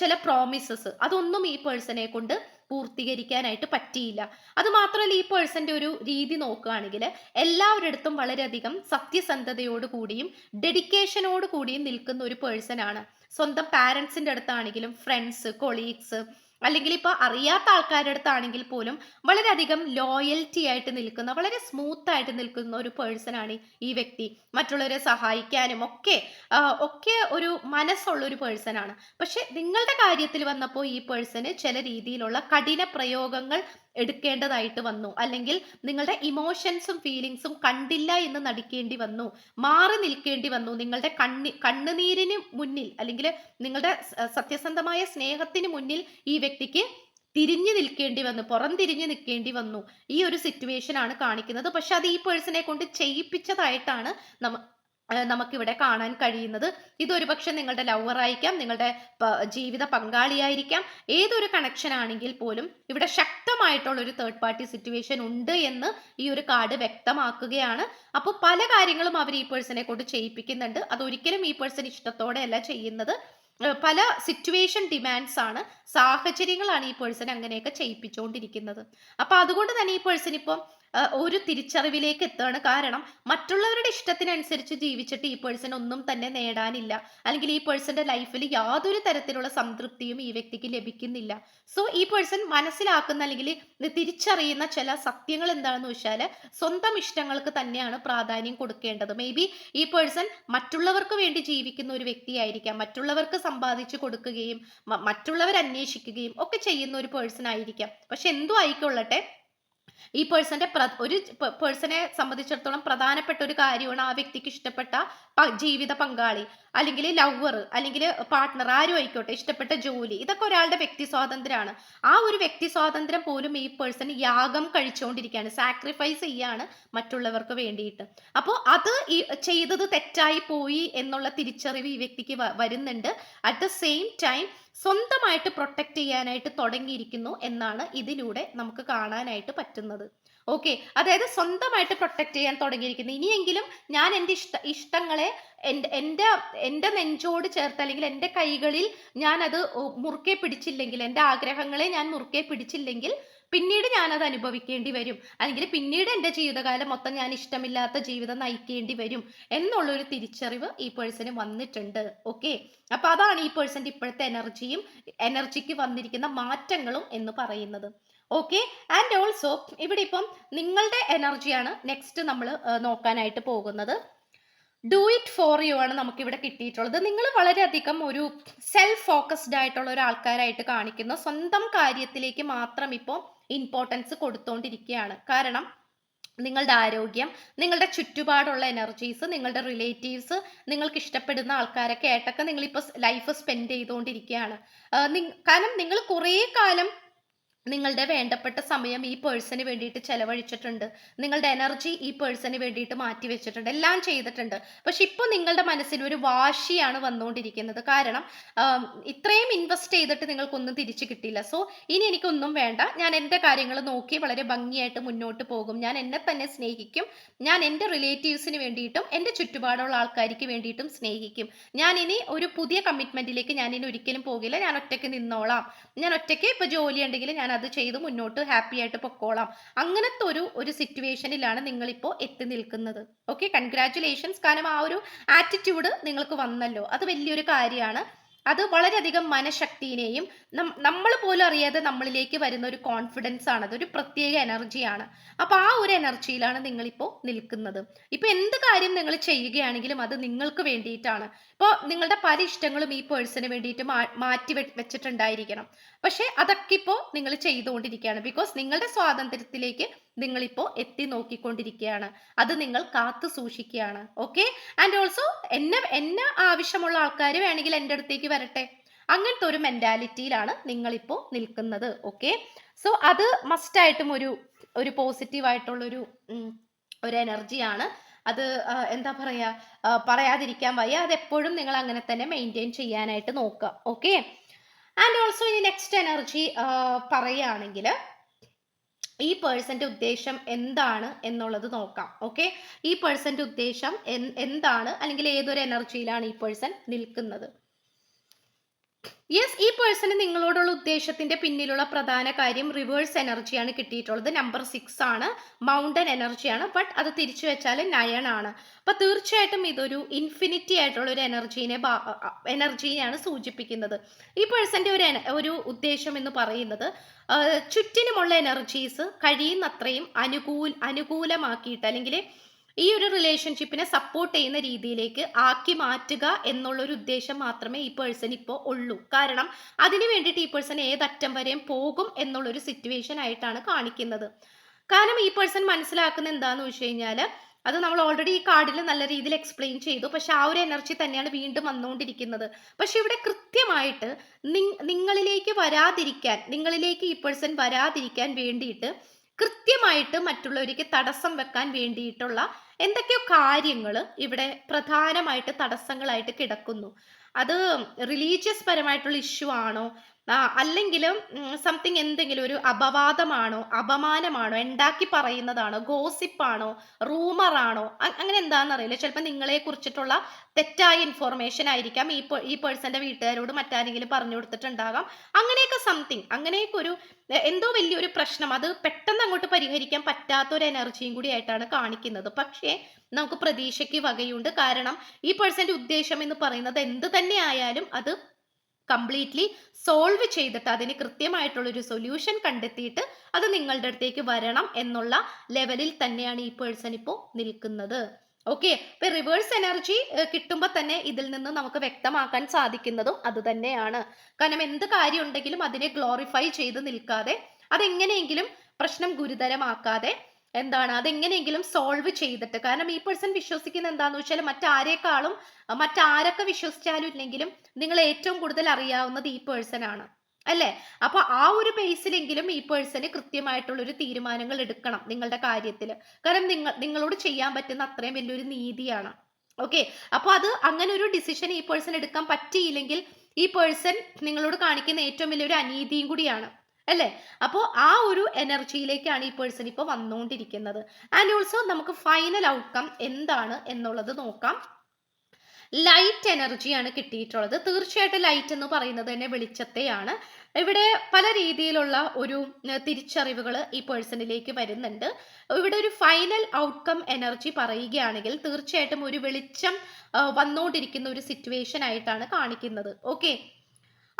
ചില പ്രോമിസസ് അതൊന്നും ഈ പേഴ്സണെ കൊണ്ട് പൂർത്തീകരിക്കാനായിട്ട് പറ്റിയില്ല. അത് മാത്രമല്ല ഈ പേഴ്സന്റെ ഒരു രീതി നോക്കുകയാണെങ്കിൽ എല്ലാവരുടെ അടുത്തും വളരെയധികം സത്യസന്ധതയോട് കൂടിയും ഡെഡിക്കേഷനോട് കൂടിയും നിൽക്കുന്ന ഒരു പേഴ്സൺ ആണ് സ്വന്തം പാരൻസിന്റെ അടുത്താണെങ്കിലും ഫ്രണ്ട്സ് കൊളീഗ്സ് അല്ലെങ്കിൽ ഇപ്പൊ അറിയാത്ത ആൾക്കാരുടെ അടുത്താണെങ്കിൽ പോലും വളരെയധികം ലോയൽറ്റി ആയിട്ട് നിൽക്കുന്ന വളരെ സ്മൂത്ത് ആയിട്ട് നിൽക്കുന്ന ഒരു പേഴ്സണാണ് ഈ വ്യക്തി. മറ്റുള്ളവരെ സഹായിക്കാനും ഒക്കെ ഒക്കെ ഒരു മനസ്സുള്ള ഒരു പേഴ്സണാണ് പക്ഷെ നിങ്ങളുടെ കാര്യത്തിൽ വന്നപ്പോൾ ഈ പേഴ്സണ് ചില രീതിയിലുള്ള കഠിന പ്രയോഗങ്ങൾ എടുക്കേണ്ടതായിട്ട് വന്നു. അല്ലെങ്കിൽ നിങ്ങളുടെ ഇമോഷൻസും ഫീലിങ്സും കണ്ടില്ല എന്ന് നടിക്കേണ്ടി വന്നു. മാറി നിൽക്കേണ്ടി വന്നു. നിങ്ങളുടെ കണ്ണി കണ്ണുനീരിന് മുന്നിൽ അല്ലെങ്കിൽ നിങ്ങളുടെ സത്യസന്ധമായ സ്നേഹത്തിന് മുന്നിൽ ഈ വ്യക്തിക്ക് തിരിഞ്ഞു നിൽക്കേണ്ടി വന്നു. പുറം തിരിഞ്ഞു നിൽക്കേണ്ടി വന്നു. ഈ ഒരു സിറ്റുവേഷൻ ആണ് കാണിക്കുന്നത്. പക്ഷെ അത് ഈ പേഴ്സണെ കൊണ്ട് ചെയ്യിപ്പിച്ചതായിട്ടാണ് നമ്മ നമുക്കിവിടെ കാണാൻ കഴിയുന്നത് ഇതൊരു പക്ഷെ നിങ്ങളുടെ ലവർ ആയിരിക്കാം നിങ്ങളുടെ ജീവിത പങ്കാളിയായിരിക്കാം. ഏതൊരു കണക്ഷൻ ആണെങ്കിൽ പോലും ഇവിടെ ശക്തമായിട്ടുള്ള ഒരു തേർഡ് പാർട്ടി സിറ്റുവേഷൻ ഉണ്ട് എന്ന് ഈ ഒരു കാർഡ് വ്യക്തമാക്കുകയാണ്. അപ്പോൾ പല കാര്യങ്ങളും അവർ ഈ പേഴ്സണെ കൊണ്ട് ചെയ്യിപ്പിക്കുന്നുണ്ട്. അതൊരിക്കലും ഈ പേഴ്സൺ ഇഷ്ടത്തോടെ അല്ല ചെയ്യുന്നത് പല സിറ്റുവേഷൻ ഡിമാൻഡ്സ് ആണ് സാഹചര്യങ്ങളാണ് ഈ പേഴ്സൺ അങ്ങനെയൊക്കെ ചെയ്യിപ്പിച്ചുകൊണ്ടിരിക്കുന്നത് അപ്പൊ അതുകൊണ്ട് തന്നെ ഈ പേഴ്സൺ ഇപ്പം ഒരു തിരിച്ചറിവിലേക്ക് എത്തുകയാണ്. കാരണം മറ്റുള്ളവരുടെ ഇഷ്ടത്തിനനുസരിച്ച് ജീവിച്ചിട്ട് ഈ പേഴ്സൺ ഒന്നും തന്നെ നേടാനില്ല. അല്ലെങ്കിൽ ഈ പേഴ്സന്റെ ലൈഫിൽ യാതൊരു തരത്തിലുള്ള സംതൃപ്തിയും ഈ വ്യക്തിക്ക് ലഭിക്കുന്നില്ല. സോ ഈ പേഴ്സൺ മനസ്സിലാക്കുന്ന അല്ലെങ്കിൽ തിരിച്ചറിയുന്ന ചില സത്യങ്ങൾ എന്താണെന്ന് വെച്ചാൽ സ്വന്തം ഇഷ്ടങ്ങൾക്ക് തന്നെയാണ് പ്രാധാന്യം കൊടുക്കേണ്ടത്. മേ ബി ഈ പേഴ്സൺ മറ്റുള്ളവർക്ക് വേണ്ടി ജീവിക്കുന്ന ഒരു വ്യക്തിയായിരിക്കാം. മറ്റുള്ളവർക്ക് സമ്പാദിച്ചു കൊടുക്കുകയും മറ്റുള്ളവർ അന്വേഷിക്കുകയും ഒക്കെ ചെയ്യുന്ന ഒരു പേഴ്സൺ ആയിരിക്കാം. പക്ഷെ എന്തോ ആയിക്കൊള്ളട്ടെ ഈ പേഴ്സന്റെ ഒരു പേഴ്സണെ സംബന്ധിച്ചിടത്തോളം പ്രധാനപ്പെട്ട ഒരു കാര്യമാണ് ആ വ്യക്തിക്ക് ഇഷ്ടപ്പെട്ട ജീവിത പങ്കാളി അല്ലെങ്കിൽ ലവർ അല്ലെങ്കിൽ പാർട്ട്ണർ ആരും ആയിക്കോട്ടെ ഇഷ്ടപ്പെട്ട ജോലി ഇതൊക്കെ ഒരാളുടെ വ്യക്തി സ്വാതന്ത്ര്യമാണ്. ആ ഒരു വ്യക്തി സ്വാതന്ത്ര്യം പോലും ഈ പേഴ്സൺ യാഗം കഴിച്ചുകൊണ്ടിരിക്കുകയാണ് സാക്രിഫൈസ് ചെയ്യാണ് മറ്റുള്ളവർക്ക് വേണ്ടിയിട്ട്. അപ്പോൾ അത് ഈ ചെയ്തത് തെറ്റായി പോയി എന്നുള്ള തിരിച്ചറിവ് ഈ വ്യക്തിക്ക് വരുന്നുണ്ട്. അറ്റ് ദ സെയിം ടൈം സ്വന്തമായിട്ട് പ്രൊട്ടക്റ്റ് ചെയ്യാനായിട്ട് തുടങ്ങിയിരിക്കുന്നു എന്നാണ് ഇതിലൂടെ നമുക്ക് കാണാനായിട്ട് പറ്റുന്നത്. ഓക്കെ അതായത് സ്വന്തമായിട്ട് പ്രൊട്ടക്റ്റ് ചെയ്യാൻ തുടങ്ങിയിരിക്കുന്നു. ഇനിയെങ്കിലും ഞാൻ എന്റെ ഇഷ്ട ഇഷ്ടങ്ങളെ എന്റെ എന്റെ നെഞ്ചോട് ചേർത്ത് അല്ലെങ്കിൽ എന്റെ കൈകളിൽ ഞാൻ അത് മുറുക്കെ പിടിച്ചില്ലെങ്കിൽ എന്റെ ആഗ്രഹങ്ങളെ ഞാൻ മുറുക്കെ പിടിച്ചില്ലെങ്കിൽ പിന്നീട് ഞാനത് അനുഭവിക്കേണ്ടി വരും. അല്ലെങ്കിൽ പിന്നീട് എന്റെ ജീവിതകാലം മൊത്തം ഞാൻ ഇഷ്ടമില്ലാത്ത ജീവിതം നയിക്കേണ്ടി വരും എന്നുള്ളൊരു തിരിച്ചറിവ് ഈ പേഴ്സന് വന്നിട്ടുണ്ട്. ഓക്കെ അപ്പോൾ അതാണ് ഈ പേഴ്സന്റെ ഇപ്പോഴത്തെ എനർജിയും എനർജിക്ക് വന്നിരിക്കുന്ന മാറ്റങ്ങളും എന്ന് പറയുന്നത്. ഓക്കെ ആൻഡ് ഓൾസോ ഇവിടെ ഇപ്പം നിങ്ങളുടെ എനർജിയാണ് നെക്സ്റ്റ് നമ്മൾ നോക്കാനായിട്ട് പോകുന്നത്. ഡു ഇറ്റ് ഫോർ യു ആണ് നമുക്കിവിടെ കിട്ടിയിട്ടുള്ളത്. നിങ്ങൾ വളരെയധികം ഒരു സെൽഫ് ഫോക്കസ്ഡ് ആയിട്ടുള്ള ഒരു ആൾക്കാരായിട്ട് കാണിക്കുന്ന. സ്വന്തം കാര്യത്തിലേക്ക് മാത്രം ഇപ്പോൾ ഇമ്പോർട്ടൻസ് കൊടുത്തുകൊണ്ടിരിക്കുകയാണ് കാരണം നിങ്ങളുടെ ആരോഗ്യം നിങ്ങളുടെ ചുറ്റുപാടുള്ള എനർജീസ് നിങ്ങളുടെ റിലേറ്റീവ്സ് നിങ്ങൾക്ക് ഇഷ്ടപ്പെടുന്ന ആൾക്കാരൊക്കെ ആയിട്ടൊക്കെ നിങ്ങളിപ്പോൾ ലൈഫ് സ്പെൻഡ് ചെയ്തുകൊണ്ടിരിക്കുകയാണ് കാരണം നിങ്ങൾ കുറേ കാലം നിങ്ങളുടെ വേണ്ടപ്പെട്ട സമയം ഈ പേഴ്സണിന് വേണ്ടിയിട്ട് ചെലവഴിച്ചിട്ടുണ്ട്. നിങ്ങളുടെ എനർജി ഈ പേഴ്സണിന് വേണ്ടിയിട്ട് മാറ്റി വെച്ചിട്ടുണ്ട്. എല്ലാം ചെയ്തിട്ടുണ്ട്. പക്ഷെ ഇപ്പോൾ നിങ്ങളുടെ മനസ്സിൽ ഒരു വാശിയാണ് വന്നുകൊണ്ടിരിക്കുന്നത്. കാരണം ഇത്രയും ഇൻവെസ്റ്റ് ചെയ്തിട്ട് നിങ്ങൾക്കൊന്നും തിരിച്ചു കിട്ടിയില്ല. സോ ഇനി എനിക്കൊന്നും വേണ്ട. ഞാൻ എന്റെ കാര്യങ്ങൾ നോക്കി വളരെ ഭംഗിയായിട്ട് മുന്നോട്ട് പോകും. ഞാൻ എന്നെ തന്നെ സ്നേഹിക്കും. ഞാൻ എന്റെ റിലേറ്റീവ്സിന് വേണ്ടിയിട്ടും എന്റെ ചുറ്റുപാടുള്ള ആൾക്കാർക്ക് വേണ്ടിയിട്ടും സ്നേഹിക്കും. ഞാൻ ഇനി ഒരു പുതിയ കമ്മിറ്റ്മെന്റിലേക്ക് ഞാൻ ഇനി ഒരിക്കലും പോകില്ല. ഞാൻ ഒറ്റയ്ക്ക് നിന്നോളാം. ഞാൻ ഒറ്റയ്ക്ക് ഇപ്പൊ ജോലി ഉണ്ടെങ്കിൽ ഞാൻ അത് ചെയ്ത് മുന്നോട്ട് ഹാപ്പി ആയിട്ട് പൊക്കോളാം. അങ്ങനത്തെ ഒരു ഒരു സിറ്റുവേഷനിലാണ് നിങ്ങളിപ്പോൾ എത്തി നിൽക്കുന്നത്. ഓക്കെ കൺഗ്രാറ്റുലേഷൻസ് കാരണം ആ ഒരു ആറ്റിറ്റ്യൂഡ് നിങ്ങൾക്ക് വന്നല്ലോ. അത് വലിയൊരു കാര്യമാണ്. അത് വളരെയധികം മനഃശക്തിനെയും നമ്മൾ പോലും അറിയാതെ നമ്മളിലേക്ക് വരുന്ന ഒരു കോൺഫിഡൻസ് ആണ്. അതൊരു പ്രത്യേക എനർജിയാണ് അപ്പോൾ ആ ഒരു എനർജിയിലാണ് നിങ്ങളിപ്പോൾ നിൽക്കുന്നത്. ഇപ്പൊ എന്ത് കാര്യം നിങ്ങൾ ചെയ്യുകയാണെങ്കിലും അത് നിങ്ങൾക്ക് വേണ്ടിയിട്ടാണ്. ഇപ്പോൾ നിങ്ങളുടെ പല ഇഷ്ടങ്ങളും ഈ പേഴ്സണിന് വേണ്ടിയിട്ട് മാറ്റി വെച്ചിട്ടുണ്ടായിരിക്കണം. പക്ഷേ അതൊക്കെ ഇപ്പോൾ നിങ്ങൾ ചെയ്തുകൊണ്ടിരിക്കുകയാണ്. ബിക്കോസ് നിങ്ങളുടെ സ്വാതന്ത്ര്യത്തിലേക്ക് നിങ്ങളിപ്പോൾ എത്തി നോക്കിക്കൊണ്ടിരിക്കുകയാണ്. അത് നിങ്ങൾ കാത്തു സൂക്ഷിക്കുകയാണ്. ഓക്കെ ആൻഡ് ഓൾസോ എന്നെ എന്നെ ആവശ്യമുള്ള ആൾക്കാർ വേണമെങ്കിൽ എന്റെ അടുത്തേക്ക് വരട്ടെ. അങ്ങനത്തെ ഒരു മെന്റാലിറ്റിയിലാണ് നിങ്ങളിപ്പോൾ നിൽക്കുന്നത്. ഓക്കെ സോ അത് മസ്റ്റായിട്ടും ഒരു ഒരു പോസിറ്റീവായിട്ടുള്ളൊരു ഒരു എനർജിയാണ് അത് എന്താ പറയാ പറയാതിരിക്കാൻ വയ്യ. അത് എപ്പോഴും നിങ്ങൾ അങ്ങനെ തന്നെ മെയിന്റെയിൻ ചെയ്യാനായിട്ട് നോക്കുക. ഓക്കെ ആൻഡ് ഓൾസോ ഇനി നെക്സ്റ്റ് എനർജി പറയുകയാണെങ്കിൽ ഈ പേഴ്സന്റെ ഉദ്ദേശം എന്താണ് എന്നുള്ളത് നോക്കാം. ഓക്കെ ഈ പേഴ്സന്റെ ഉദ്ദേശം എന്താണ്? അല്ലെങ്കിൽ ഏതൊരു എനർജിയിലാണ് ഈ പേഴ്സൺ നിൽക്കുന്നത്? യെസ് ഈ പേഴ്സണ് നിങ്ങളോടുള്ള ഉദ്ദേശത്തിന്റെ പിന്നിലുള്ള പ്രധാന കാര്യം റിവേഴ്സ് എനർജിയാണ് കിട്ടിയിട്ടുള്ളത്. നമ്പർ സിക്സ് ആണ്. മൗണ്ടൻ എനർജിയാണ് ബട്ട് അത് തിരിച്ചു വെച്ചാൽ നയൺ ആണ്. അപ്പൊ തീർച്ചയായിട്ടും ഇതൊരു ഇൻഫിനിറ്റി ആയിട്ടുള്ള ഒരു എനർജീനെ എനർജീനെയാണ് സൂചിപ്പിക്കുന്നത്. ഈ പേഴ്സന്റെ ഒരു ഒരു ഉദ്ദേശം എന്ന് പറയുന്നത് ചുറ്റിനുമുള്ള എനർജീസ് കഴിയുന്നത്രയും അനുകൂൽ അനുകൂലമാക്കിയിട്ട് അല്ലെങ്കിൽ ഈ ഒരു റിലേഷൻഷിപ്പിനെ സപ്പോർട്ട് ചെയ്യുന്ന രീതിയിലേക്ക് ആക്കി മാറ്റുക എന്നുള്ളൊരു ഉദ്ദേശം മാത്രമേ ഈ പേഴ്സൺ ഇപ്പോൾ ഉള്ളൂ. കാരണം അതിന് വേണ്ടിയിട്ട് ഈ പേഴ്സൺ ഏതറ്റം വരെയും പോകും എന്നുള്ളൊരു സിറ്റുവേഷൻ ആയിട്ടാണ് കാണിക്കുന്നത്. കാരണം ഈ പേഴ്സൺ മനസ്സിലാക്കുന്ന എന്താന്ന് വെച്ച് കഴിഞ്ഞാൽ അത് നമ്മൾ ഓൾറെഡി ഈ കാർഡിൽ നല്ല രീതിയിൽ എക്സ്പ്ലെയിൻ ചെയ്തു. പക്ഷെ ആ ഒരു എനർജി തന്നെയാണ് വീണ്ടും വന്നുകൊണ്ടിരിക്കുന്നത്. പക്ഷെ ഇവിടെ കൃത്യമായിട്ട് നിങ്ങളിലേക്ക് വരാതിരിക്കാൻ നിങ്ങളിലേക്ക് ഈ പേഴ്സൺ വരാതിരിക്കാൻ വേണ്ടിയിട്ട് കൃത്യമായിട്ട് മറ്റുള്ളവർക്ക് തടസ്സം വെക്കാൻ വേണ്ടിയിട്ടുള്ള എന്തൊക്കെയോ കാര്യങ്ങൾ ഇവിടെ പ്രധാനമായിട്ട് തടസ്സങ്ങളായിട്ട് കിടക്കുന്നു. അത് റിലീജിയസ് പരമായിട്ടുള്ള ഇഷ്യൂ ആണോ? അല്ലെങ്കിൽ സംതിങ് എന്തെങ്കിലും ഒരു അപവാദമാണോ? അപമാനമാണോ? ഉണ്ടാക്കി പറയുന്നതാണോ? ഗോസിപ്പാണോ റൂമറാണോ അങ്ങനെ എന്താണെന്ന് അറിയില്ല. ചിലപ്പോൾ നിങ്ങളെ കുറിച്ചിട്ടുള്ള തെറ്റായ ഇൻഫോർമേഷൻ ആയിരിക്കാം. ഈ ഈ പേഴ്സന്റെ വീട്ടുകാരോട് മറ്റാരെങ്കിലും പറഞ്ഞു കൊടുത്തിട്ടുണ്ടാകാം. അങ്ങനെയൊക്കെ സംതിങ് അങ്ങനെയൊക്കെ ഒരു എന്തോ വലിയൊരു പ്രശ്നം. അത് പെട്ടെന്ന് അങ്ങോട്ട് പരിഹരിക്കാൻ പറ്റാത്ത ഒരു എനർജിയും കൂടി ആയിട്ടാണ് കാണിക്കുന്നത്. പക്ഷേ നമുക്ക് പ്രതീക്ഷയ്ക്ക് വകയുണ്ട്. കാരണം ഈ പേഴ്സന്റെ ഉദ്ദേശം എന്ന് പറയുന്നത് എന്ത് തന്നെ ആയാലും അത് കംപ്ലീറ്റ്ലി സോൾവ് ചെയ്തിട്ട് അതിന് കൃത്യമായിട്ടുള്ളൊരു സൊല്യൂഷൻ കണ്ടെത്തിയിട്ട് അത് നിങ്ങളുടെ അടുത്തേക്ക് വരണം എന്നുള്ള ലെവലിൽ തന്നെയാണ് ഈ പേഴ്സൺ ഇപ്പോൾ നിൽക്കുന്നത്. ഓക്കെ ഇപ്പൊ റിവേഴ്സ് എനർജി കിട്ടുമ്പോൾ തന്നെ ഇതിൽ നിന്ന് നമുക്ക് വ്യക്തമാക്കാൻ സാധിക്കുന്നതും അത് തന്നെയാണ്. കാരണം എന്ത് കാര്യം ഉണ്ടെങ്കിലും അതിനെ ഗ്ലോറിഫൈ ചെയ്ത് നിൽക്കാതെ അതെങ്ങനെയെങ്കിലും പ്രശ്നം ഗുരുതരമാക്കാതെ എന്താണ്? അതെങ്ങനെയെങ്കിലും സോൾവ് ചെയ്തിട്ട്. കാരണം ഈ പേഴ്സൺ വിശ്വസിക്കുന്ന എന്താന്ന് വെച്ചാൽ മറ്റാരേക്കാളും മറ്റാരൊക്കെ വിശ്വസിച്ചാലും ഇല്ലെങ്കിലും നിങ്ങൾ ഏറ്റവും കൂടുതൽ അറിയാവുന്നത് ഈ പേഴ്സൺ ആണ്. അല്ലേ? അപ്പൊ ആ ഒരു ബേസിലെങ്കിലും ഈ പേഴ്സണ് കൃത്യമായിട്ടുള്ള ഒരു തീരുമാനങ്ങൾ എടുക്കണം നിങ്ങളുടെ കാര്യത്തിൽ കാരണം നിങ്ങൾ നിങ്ങളോട് ചെയ്യാൻ പറ്റുന്ന അത്രയും വലിയൊരു നീതിയാണ്. ഓക്കെ അപ്പൊ അത് അങ്ങനെ ഒരു ഡിസിഷൻ ഈ പേഴ്സൺ എടുക്കാൻ പറ്റിയില്ലെങ്കിൽ ഈ പേഴ്സൺ നിങ്ങളോട് കാണിക്കുന്ന ഏറ്റവും വലിയൊരു അനീതിയും കൂടിയാണ്. അല്ലേ? അപ്പോൾ ആ ഒരു എനർജിയിലേക്കാണ് ഈ പേഴ്സൺ ഇപ്പോൾ വന്നുകൊണ്ടിരിക്കുന്നത് ആൻഡ് ഓൾസോ നമുക്ക് ഫൈനൽ ഔട്ട്കം എന്താണ് എന്നുള്ളത് നോക്കാം. ലൈറ്റ് എനർജിയാണ് കിട്ടിയിട്ടുള്ളത്. തീർച്ചയായിട്ടും ലൈറ്റ് എന്ന് പറയുന്നത് തന്നെ വെളിച്ചത്തെയാണ്. ഇവിടെ പല രീതിയിലുള്ള ഒരു തിരിച്ചറിവുകൾ ഈ പേഴ്സണിലേക്ക് വരുന്നുണ്ട്. ഇവിടെ ഒരു ഫൈനൽ ഔട്ട്കം എനർജി പറയുകയാണെങ്കിൽ തീർച്ചയായിട്ടും ഒരു വെളിച്ചം വന്നുകൊണ്ടിരിക്കുന്ന ഒരു സിറ്റുവേഷൻ ആയിട്ടാണ് കാണിക്കുന്നത്. ഓക്കെ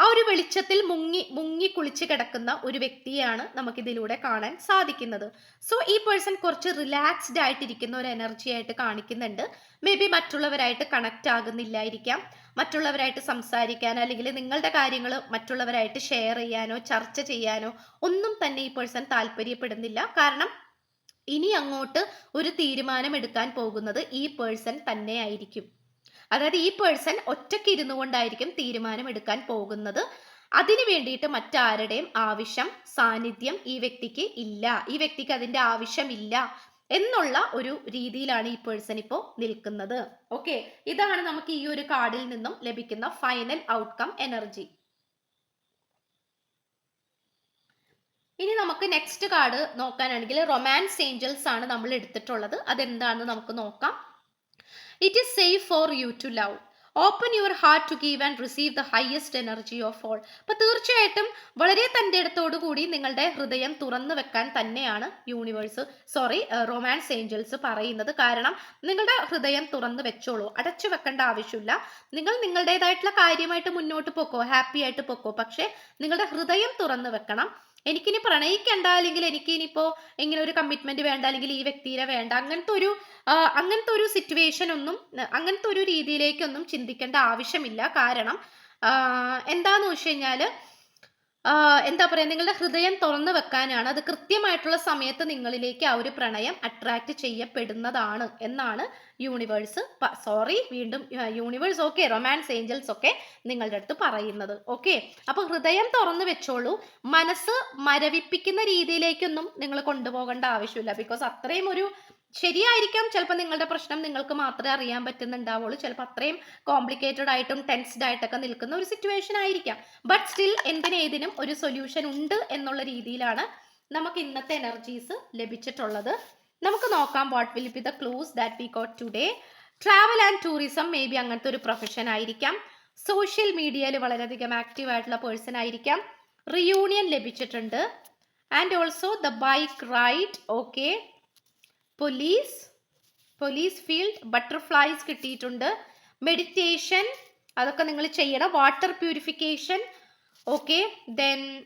ആ ഒരു വെളിച്ചത്തിൽ മുങ്ങി മുങ്ങി കുളിച്ച് കിടക്കുന്ന ഒരു വ്യക്തിയാണ് നമുക്കിതിലൂടെ കാണാൻ സാധിക്കുന്നത്. സോ ഈ പേഴ്സൺ കുറച്ച് റിലാക്സ്ഡ് ആയിട്ടിരിക്കുന്ന ഒരു എനർജി ആയിട്ട് കാണിക്കുന്നുണ്ട്. മേ ബി മറ്റുള്ളവരായിട്ട് കണക്റ്റ് ആകുന്നില്ലായിരിക്കാം. മറ്റുള്ളവരായിട്ട് സംസാരിക്കാൻ അല്ലെങ്കിൽ നിങ്ങളുടെ കാര്യങ്ങൾ മറ്റുള്ളവരായിട്ട് ഷെയർ ചെയ്യാനോ ചർച്ച ചെയ്യാനോ ഒന്നും തന്നെ ഈ പേഴ്സൺ താല്പര്യപ്പെടുന്നില്ല. കാരണം ഇനി അങ്ങോട്ട് ഒരു തീരുമാനം എടുക്കാൻ പോകുന്നത് ഈ പേഴ്സൺ തന്നെ ആയിരിക്കും. അതായത് ഈ പേഴ്സൺ ഒറ്റയ്ക്ക് ഇരുന്നു കൊണ്ടായിരിക്കും തീരുമാനം എടുക്കാൻ പോകുന്നത്. അതിനു വേണ്ടിയിട്ട് മറ്റാരുടെയും ആവശ്യം സാന്നിധ്യം ഈ വ്യക്തിക്ക് ഇല്ല. ഈ വ്യക്തിക്ക് അതിന്റെ ആവശ്യമില്ല എന്നുള്ള ഒരു രീതിയിലാണ് ഈ പേഴ്സൺ ഇപ്പോൾ നിൽക്കുന്നത്. ഓക്കെ ഇതാണ് നമുക്ക് ഈ ഒരു കാർഡിൽ നിന്നും ലഭിക്കുന്ന ഫൈനൽ ഔട്ട്കം എനർജി ഇനി നമുക്ക് നെക്സ്റ്റ് കാർഡ് നോക്കാനാണെങ്കിൽ റൊമാൻസ് ഏഞ്ചൽസ് ആണ് നമ്മൾ എടുത്തിട്ടുള്ളത്. അതെന്താണെന്ന് നമുക്ക് നോക്കാം. It is safe for you to love open your heart to give and receive the highest energy of all അപ്പൊ തീർച്ചയായിട്ടും വളരെ തന്റെ കൂടി നിങ്ങളുടെ ഹൃദയം തുറന്നു വെക്കാൻ തന്നെയാണ് യൂണിവേഴ്സ് സോറി റൊമാൻസ് ഏഞ്ചൽസ് പറയുന്നത്. കാരണം നിങ്ങളുടെ ഹൃദയം തുറന്നു വെച്ചോളൂ. അടച്ചു വെക്കേണ്ട ആവശ്യമില്ല. നിങ്ങൾ നിങ്ങളുടേതായിട്ടുള്ള കാര്യമായിട്ട് മുന്നോട്ട് പൊക്കോ ഹാപ്പി ആയിട്ട് പൊക്കോ. പക്ഷേ നിങ്ങളുടെ ഹൃദയം തുറന്നു വെക്കണം. എനിക്കിനി പ്രണയിക്കണ്ട അല്ലെങ്കിൽ എനിക്ക് ഇനിയിപ്പോ ഇങ്ങനെ ഒരു കമ്മിറ്റ്മെന്റ് വേണ്ട അല്ലെങ്കിൽ ഈ വ്യക്തിയെ വേണ്ട അങ്ങനത്തെ ഒരു അങ്ങനത്തെ ഒരു സിറ്റുവേഷൻ ഒന്നും അങ്ങനത്തെ ഒരു രീതിയിലേക്കൊന്നും ചിന്തിക്കേണ്ട ആവശ്യമില്ല. കാരണം എന്താന്ന് വെച്ച് കഴിഞ്ഞാൽ എന്താ പറയാ നിങ്ങളുടെ ഹൃദയം തുറന്നു വെക്കാനാണ് അത് കൃത്യമായിട്ടുള്ള സമയത്ത് നിങ്ങളിലേക്ക് ആ ഒരു പ്രണയം അട്രാക്ട് ചെയ്യപ്പെടുന്നതാണ് എന്നാണ് യൂണിവേഴ്സ് സോറി വീണ്ടും യൂണിവേഴ്സ് ഓക്കെ റൊമാൻസ് ഏഞ്ചൽസ് ഒക്കെ നിങ്ങളുടെ അടുത്ത് പറയുന്നത് ഓക്കെ അപ്പൊ ഹൃദയം തുറന്നു വെച്ചോളൂ മനസ്സ് മരവിപ്പിക്കുന്ന രീതിയിലേക്കൊന്നും നിങ്ങൾ കൊണ്ടുപോകേണ്ട ആവശ്യമില്ല ബിക്കോസ് അത്രയും ഒരു ശരിയായിരിക്കാം. ചിലപ്പോൾ നിങ്ങളുടെ പ്രശ്നം നിങ്ങൾക്ക് മാത്രമേ അറിയാൻ പറ്റുന്നുണ്ടാവുള്ളൂ. ചിലപ്പോൾ അത്രയും കോംപ്ലിക്കേറ്റഡ് ആയിട്ടും ടെൻസ്ഡ് ആയിട്ടൊക്കെ നിൽക്കുന്ന ഒരു സിറ്റുവേഷൻ ആയിരിക്കാം. ബട്ട് സ്റ്റിൽ എന്തിനേതിനും ഒരു സൊല്യൂഷൻ ഉണ്ട് എന്നുള്ള രീതിയിലാണ് നമുക്ക് ഇന്നത്തെ എനർജീസ് ലഭിച്ചിട്ടുള്ളത്. നമുക്ക് നോക്കാം what will be the clues that we got today travel and tourism maybe അങ്ങനത്തെ ഒരു പ്രൊഫഷൻ ആയിരിക്കാം. സോഷ്യൽ മീഡിയയിൽ വളരെയധികം ആക്റ്റീവ് ആയിട്ടുള്ള പേഴ്സൺ ആയിരിക്കാം. റിയൂണിയൻ ലഭിച്ചിട്ടുണ്ട്. And also the bike ride okay police police field butterflies കിട്ടിയിട്ടുണ്ട്. മെഡിറ്റേഷൻ അതൊക്കെ നിങ്ങൾ ചെയ്യണം. Water purification okay then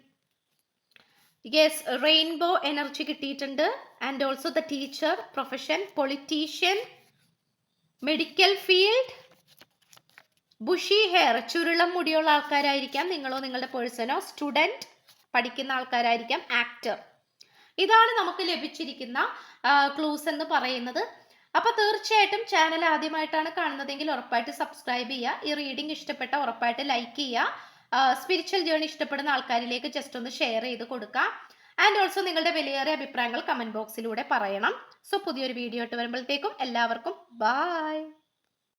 yes rainbow energy കിട്ടിയിട്ടുണ്ട്. And also the teacher profession politician medical field bushy hair ചുരുളം മുടിയുള്ള ആൾക്കാരായിരിക്കാം. നിങ്ങളോ നിങ്ങളുടെ പേഴ്സണോ സ്റ്റുഡന്റ് പഠിക്കുന്ന ആൾക്കാരായിരിക്കാം. ആക്ടർ ഇതാണ് നമുക്ക് ലഭിച്ചിരിക്കുന്ന ക്ലൂസ് എന്ന് പറയുന്നത്. അപ്പൊ തീർച്ചയായിട്ടും ചാനൽ ആദ്യമായിട്ടാണ് കാണുന്നതെങ്കിൽ ഉറപ്പായിട്ട് സബ്സ്ക്രൈബ് ചെയ്യുക. ഈ റീഡിംഗ് ഇഷ്ടപ്പെട്ട ഉറപ്പായിട്ട് ലൈക്ക് ചെയ്യുക. സ്പിരിച്വൽ ജേണി ഇഷ്ടപ്പെടുന്ന ആൾക്കാരിലേക്ക് ജസ്റ്റ് ഒന്ന് ഷെയർ ചെയ്ത് കൊടുക്കുക. ആൻഡ് ഓൾസോ നിങ്ങളുടെ വിലയേറിയ അഭിപ്രായങ്ങൾ കമന്റ് ബോക്സിലൂടെ പറയണം. സോ പുതിയൊരു വീഡിയോ ആയിട്ട് വരുമ്പോഴത്തേക്കും എല്ലാവർക്കും ബായ്